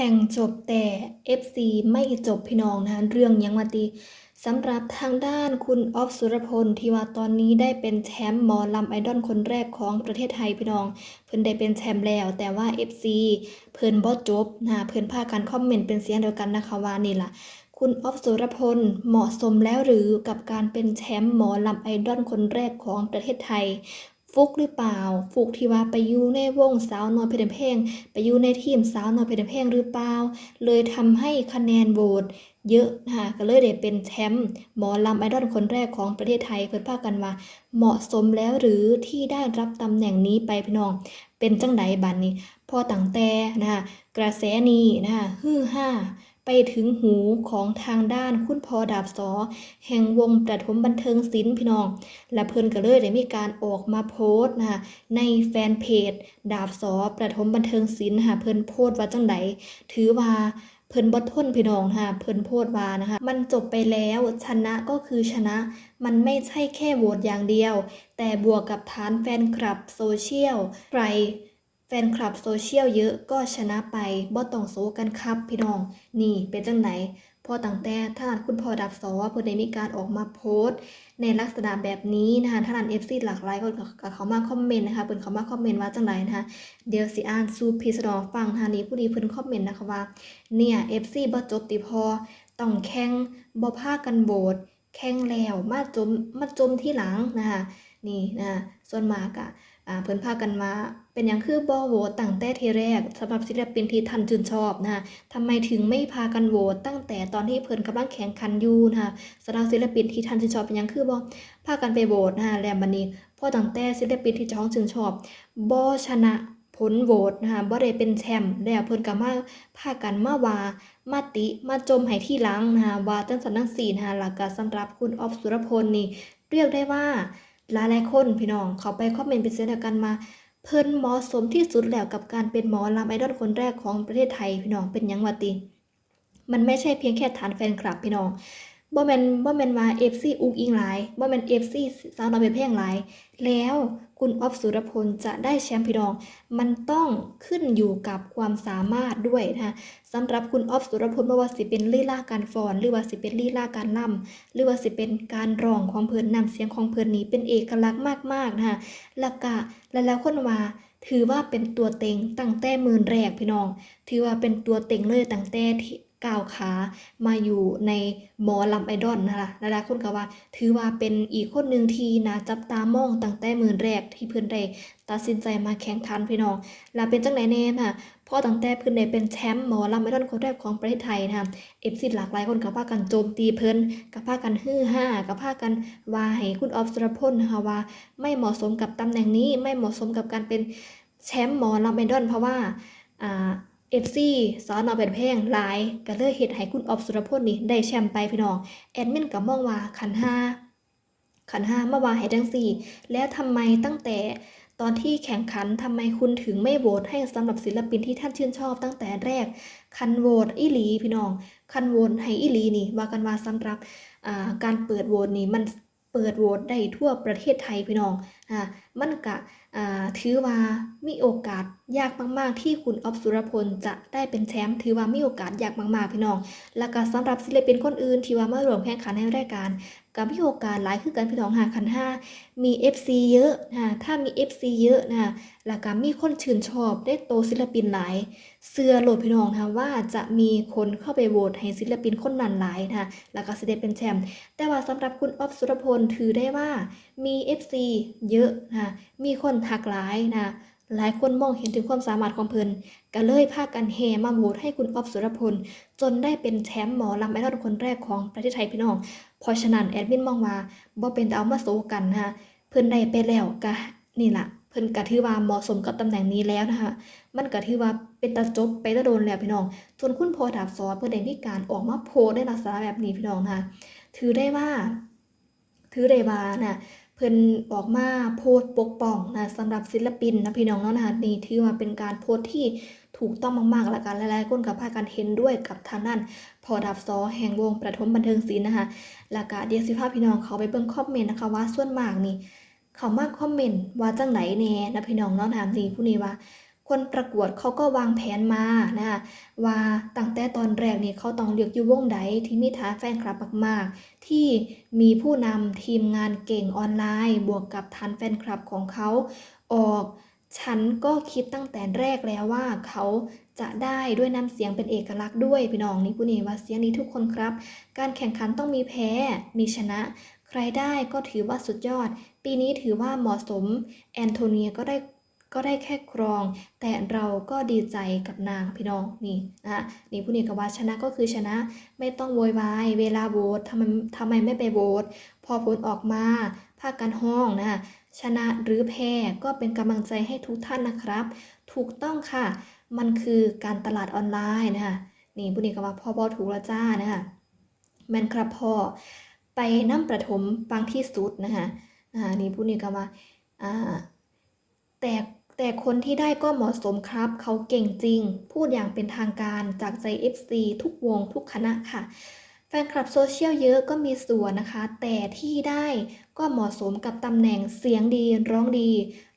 ข่งจบแต่ FC ไม่จบพี่น้องนะคะเรื่องยังมาตีสำหรับทางด้านคุณออฟสุรพลที่ว่าตอนนี้ได้เป็นแชมป์หมอลำไอดอลคนแรกของประเทศไทยพี่น้อง เพิ่นได้เป็นแชมป์แล้ว แต่ว่า FC เพิ่นบ่จบนะเพิ่นพากันคอมเมนต์เป็นเสียงเดียวกันนะคะว่านี่ล่ะคุณออฟสุรพลเหมาะสมแล้วหรือกับการเป็นแชมป์หมอลำไอดอลคนแรกของประเทศไทย ฟุกหรือเปล่า ฟุกที่ว่าไปอยู่ในวงสาวน้อยเพชรเพลงไปอยู่ในทีมสาวน้อยเพชรเพลงหรือเปล่า เลยทำให้คะแนนโหวตเยอะนะคะก็เลยได้เป็นแชมป์หมอลำไอดอลคนแรกของประเทศไทยเพิ่นพากันว่า เหมาะสมแล้วหรือที่ได้รับตำแหน่งนี้ไปพี่น้อง เป็นจังใดบัดนนี้ พอตั้งแต่นะคะกระแสนี้นะคะฮือฮ่า ไปถึงหูของทางด้านคุณพอดาบสอ แห่งวงประถมบันเทิงศิลป์พี่น้อง และเพิ่นก็เลยได้มีการออกมาโพสต์นะคะในแฟนเพจ ดาบสอประถมบันเทิงศิลป์นะคะเพิ่นโพสต์ว่าจังใดถือว่าเพิ่นบ่ทนพี่น้องนะคะเพิ่นโพสต์ว่านะคะ มันจบไปแล้วชนะก็คือชนะ มันไม่ใช่แค่โหวตอย่างเดียว แต่บวกกับฐานแฟนคลับโซเชียลใคร แฟนคลับโซเชียลเยอะก็ชนะไปบ่ต้องโซกันครับพี่น้อง นี่เป็นจังไหนพอตั้งแต่ท่านคุณพ่อดับสอเพิ่นได้มีการออกมาโพสต์ ในลักษณะแบบนี้นะคะท่านเอฟซีหลากหลายคนก็เขามาคอมเมนต์นะคะเพิ่นเขามาคอมเมนต์ว่าจังไดนะคะเดี๋ยวสิอ่านซูพีสนองฟังทางนี้ผู้ดีเพิ่นคอมเมนต์นะคะว่า เนี่ย FC บ่จบติพอต้องแข่งบ่พากันโหวตแข่งแล้วมาจมมาจมที่หลังนะคะนี่นะส่วนมากอะ เพิ่นพากันมาเป็นหยังคือบ่โหวตตั้งแต่ทีแรกสำหรับศิลปินที่ท่านชื่นชอบนะคะทำไมถึงไม่พากันโหวตตั้งแต่ตอนที่เพิ่นกำลังแข่งขันอยู่นะคะสำหรับศิลปินที่ท่านชื่นชอบเป็นหยังคือบ่พากันไปโหวตนะคะแล้วบัดนี้พอตั้งแต่ศิลปินที่จ้องชื่นชอบบ่ชนะผลโหวตนะคะบ่ได้เป็นแชมป์แล้วเพิ่นก็มาพากันมาว่ามาติมาจมให้ที่หลังนะคะว่าจังสันจังสีนะคะหลักการสำหรับคุณออฟสุรพลนี่เรียกได้ว่า หลายหลายคนพี่น้องเขาไปคอมเมนต์เป็นเสียงเดียวกันมา เพิ่นเหมาะสมที่สุดแล้วกับการเป็นหมอลำไอดอลคนแรกของประเทศไทยพี่น้องเป็นยังวะติ มันไม่ใช่เพียงแค่ฐานแฟนคลับพี่น้อง บ่แม่นบ่แม่นว่า FC อุกอิงหลายบ่แม่น FC สาวน้อยเพชรเพลงหลาย แล้วคุณออฟสุรพลจะได้แชมป์พี่น้อง มันต้องขึ้นอยู่กับความสามารถด้วยนะคะสำหรับคุณออฟสุรพลบ่ว่าสิเป็นลีลาการฟอนหรือว่าสิเป็นลีลาการล่ำหรือว่าสิเป็นการร้องของเพิ่นนำเสียงของเพิ่นนี้เป็นเอกลักษณ์มากๆนะคะแล้วก็หลายๆคนว่าถือว่าเป็นตัวเต็งตั้งแต่หมื่นแรกพี่น้อง ถือว่าเป็นตัวเต็งเลยตั้งแต่ ก้าวขามาอยู่ในหมอลำไอดอลนะคะหลายๆคนก็ว่า ถือว่าเป็นอีกคนหนึ่งที่น่าจับตามองตั้งแต่มื่นแรกที่เพื่อนได้ตัดสินใจมาแข่งขันพี่น้องแล้วเป็นจังไหนแน่ค่ะพ่อตั้งแต่เพื่อนได้เป็นแชมป์หมอลำไอดอลคนแรกของประเทศไทยนะคะเอฟซีหลากหลายคนก็พากันโจมตีเพิ่นก็พากันฮือฮ่าก็พากันว่าให้คุณออฟสรพลนะคะว่า ไม่เหมาะสมกับตำแหน่งนี้ไม่เหมาะสมกับการเป็นแชมป์หมอลำไอดอลเพราะว่าอ่า เอฟซีสอนอเป็นเพลงหลายก็เลยเฮ็ดให้คุณออฟสุรพลนี่ได้แชมป์ไปพี่น้อง แอดมินก็มองว่าขันห้าขันห้ามาว่าให้จังสี่ แล้วทำไมตั้งแต่ตอนที่แข่งขันทำไมคุณถึงไม่โหวตให้สำหรับศิลปินที่ท่านชื่นชอบตั้งแต่แรก คันโหวตอีหลีพี่น้อง คันโหวตให้อีหลีนี่ว่ากันว่าสำหรับการเปิดโหวตนี่มันเปิดโหวตได้ทั่วประเทศไทยพี่น้องอ่ามันกะอ่าถือว่ามีโอกาส ยากมากๆ ที่คุณออฟสุรพลจะได้เป็นแชมป์ถือว่ามีโอกาสยากมากๆพี่น้อง แล้วก็สำหรับศิลปินคนอื่นที่ว่ามาร่วมแข่งขันในรายการก็มีโอกาสหลายคือกันพี่น้องหาคันห้ามี FC เยอะนะถ้ามี FC เยอะนะแล้วก็มีคนชื่นชอบได้โตศิลปินหลาย เสื้อโหลดพี่น้องนะว่าจะมีคนเข้าไปโหวตให้ศิลปินคนนั้นหลายนะแล้วก็สิได้เป็นแชมป์แต่ว่าสำหรับคุณออฟสุรพลถือได้ว่ามี FC เยอะนะมีคนทักหลายนะ หลายคนมองเห็นถึงความสามารถของเพิ่นก็เลยพากันแห่มาโหวตให้คุณออฟสุรพล จนได้เป็นแชมป์หมอลำไอดอลคนแรกของประเทศไทยพี่น้อง เพราะฉะนั้นแอดมินมองว่าบ่เป็นแต่เอามาโซกันนะคะเพิ่นได้ไปแล้วก็นี่ล่ะเพิ่นก็ถือว่าเหมาะสมกับตำแหน่งนี้แล้วนะคะ มันก็ถือว่าเป็นตาจบไปตาโดนแล้วพี่น้องส่วนคุณโพดาบซอเพิ่นได้มีการออกมาโพสต์ในลักษณะแบบนี้พี่น้องนะคะถือได้ว่า ถือได้ว่านะ เพิ่นออกมาโพสปกป้องนะสำหรับศิลปินนะพี่น้องเนาะนะคะนี่ถือว่าเป็นการโพสที่ถูกต้องมากๆและกันหลายๆคนกับพากันเห็นด้วยกับทางด้านพอดับซอแห่งวงประทมบันเทิงศิลป์นะคะแล้วก็เดี๋ยวสิภาพี่น้องเขาไปเบิ่งคอมเมนต์นะคะว่าส่วนมากนี่เขามาคอมเมนต์ว่าจังไหนแน่นะพี่น้องเนาะถามนี่ผู้นี้ว่า คนประกวดเขาก็วางแผนมานะคะว่าตั้งแต่ตอนแรกนี่เขาต้องเลือกอยู่วงใดที่มีฐานแฟนคลับมากๆ ที่มีผู้นำทีมงานเก่งออนไลน์ บวกกับฐานแฟนคลับของเขาออกฉันก็คิดตั้งแต่แรกแล้วว่าเขาจะได้ด้วยน้ำเสียงเป็นเอกลักษณ์ด้วยพี่น้องนี่ผู้นี้ว่าเสียงนี้ทุกคนครับ การแข่งขันต้องมีแพ้ มีชนะ ใครได้ก็ถือว่าสุดยอด ปีนี้ถือว่าเหมาะสม แอนโทเนียก็ได้ ก็ได้แค่ครอง แต่เราก็ดีใจกับนางพี่น้องนี่นะนี่ผู้นี้ก็ว่าชนะก็คือชนะไม่ต้องโวยวายเวลาโหวตทำไมทำไมไม่ไปโหวตพอผลออกมาภาคการห้องนะคะชนะหรือแพ้ก็เป็นกำลังใจให้ทุกท่านนะครับ ถูกต้องค่ะ มันคือการตลาดออนไลน์นะคะนี่ผู้นี้ก็ว่าพ่อบอถูกละจ้านะคะแมนครับพ่อไปน้ำประถมฟังที่สุดนะคะนี่ผู้นี้ก็ว่าแต่ แต่คนที่ได้ก็เหมาะสมครับ เขาเก่งจริง พูดอย่างเป็นทางการจากใจ FC ทุกวงทุกคณะค่ะ แฟนคลับโซเชียลเยอะก็มีส่วนนะคะ แต่ที่ได้ก็เหมาะสมกับตำแหน่งเสียงดีร้องดี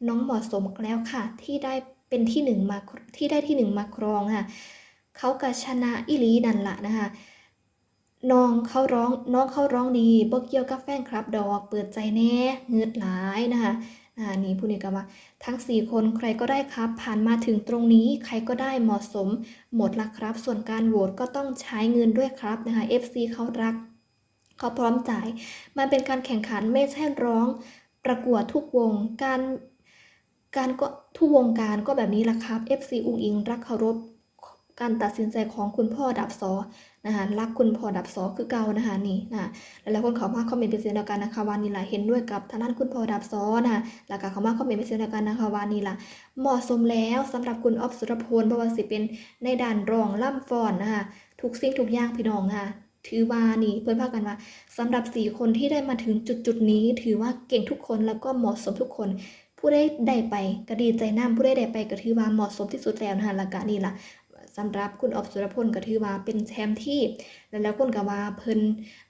น้องเหมาะสมแล้วค่ะ ที่ได้เป็นที่หนึ่งมาที่ได้ที่หนึ่งมาครองค่ะเขากะชนะอิลีนั่นละนะคะน้องเขาร้องน้องเขาร้องดีบ่เกี่ยวกับแฟนคลับดอก เปิดใจแน่เงือดหลายนะคะ อ่านี่ผู้นี้ก็ว่าทั้ง 4 คนใครก็ได้ครับ ผ่านมาถึงตรงนี้ใครก็ได้เหมาะสม หมดละครับ ส่วนการโหวตก็ต้องใช้เงินด้วยครับนะคะ FC เขารักเขาพร้อมจ่าย มันเป็นการแข่งขันไม่ใช่ร้องประกวดทุกวงการการก็ทุกวงการก็แบบนี้แหละครับ FC อุงอิงรักเคารพ การตัดสินใจของคุณพ่อดับซอนะคะรักคุณพ่อดับซอคือเก่านะคะนี่นะหลายๆคนเขามาคอมเมนต์เป็นเสียงเดียวกันนะคะว่านี่แหละเห็นด้วยกับทางด้านคุณพ่อดับซอนะคะแล้วก็เขามาคอมเมนต์เป็นเสียงเดียวกันนะคะว่านี่แหละเหมาะสมแล้วสำหรับคุณออฟสุรพลเพราะว่าสิเป็นในด่านรองล่ำฟอนนะคะทุกสิ่งทุกอย่างพี่น้องนะคะถือว่านี่เพื่อนพากันว่าสำหรับสี่คนที่ได้มาถึงจุดจุดนี้ ถือว่าเก่งทุกคนแล้วก็เหมาะสมทุกคนผู้ได้ได้ไปก็ดีใจน้ำผู้ได้ได้ไปก็ถือว่าเหมาะสมที่สุดแล้วนะคะล้วก็นี่ล่ะ สำหรับคุณออบสุรพลก็ถือว่าเป็นแชมป์ที่หลายๆคนก็ว่าเพิ่น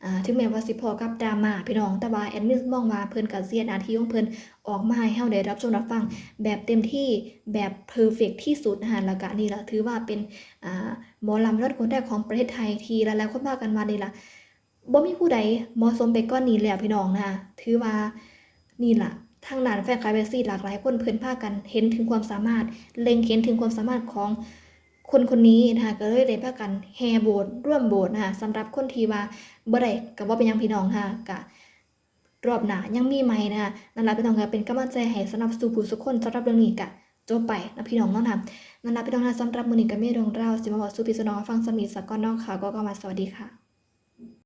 อ่าถึงแม้ว่าสิพอกับดราม่าพี่น้องแต่ว่าแอดมินมองว่าเพิ่นก็เสียหน้าที่ของเพิ่นออกมาให้เฮาได้รับชมรับฟังแบบเต็มที่แบบเพอร์เฟกที่สุดนะคะแล้วก็นี่ล่ะถือว่าเป็นอ่าหมอลำยอดคนแรกของประเทศไทยที่หลายๆคนพากันว่านี่ล่ะบ่มีผู้ใดเหมาะสมไปก้อนนี้แล้วพี่น้องนะถือว่านี่ล่ะทางด้านแฟนคลับเบสซี่หลากหลายคนเพิ่นพากันเห็นถึงความสามารถ เล็งเห็นถึงความสามารถของ คนคนนี้นะคะก็เลยได้พากันแห่โบสร่วมโบสนะคะสำหรับคนที่ว่าบ่ได้กับว่าเป็นยังพี่น้องค่ะกะรอบหน้ายังมีใหม่นะคะนั่นล่ะพี่น้องก็เป็นกำลังใจให้สำหรับสู่ผู้สุกคนสำหรับเรื่องนี้กะจบไปนะพี่น้องเนาะค่ะนั่นล่ะพี่น้องนะสำหรับมื้อนี้ก็มีเรื่องราวสิมาบอกสู่พี่น้องฟังสมีสักก้อนเนาะค่ะก็ก็มาสวัสดีค่ะ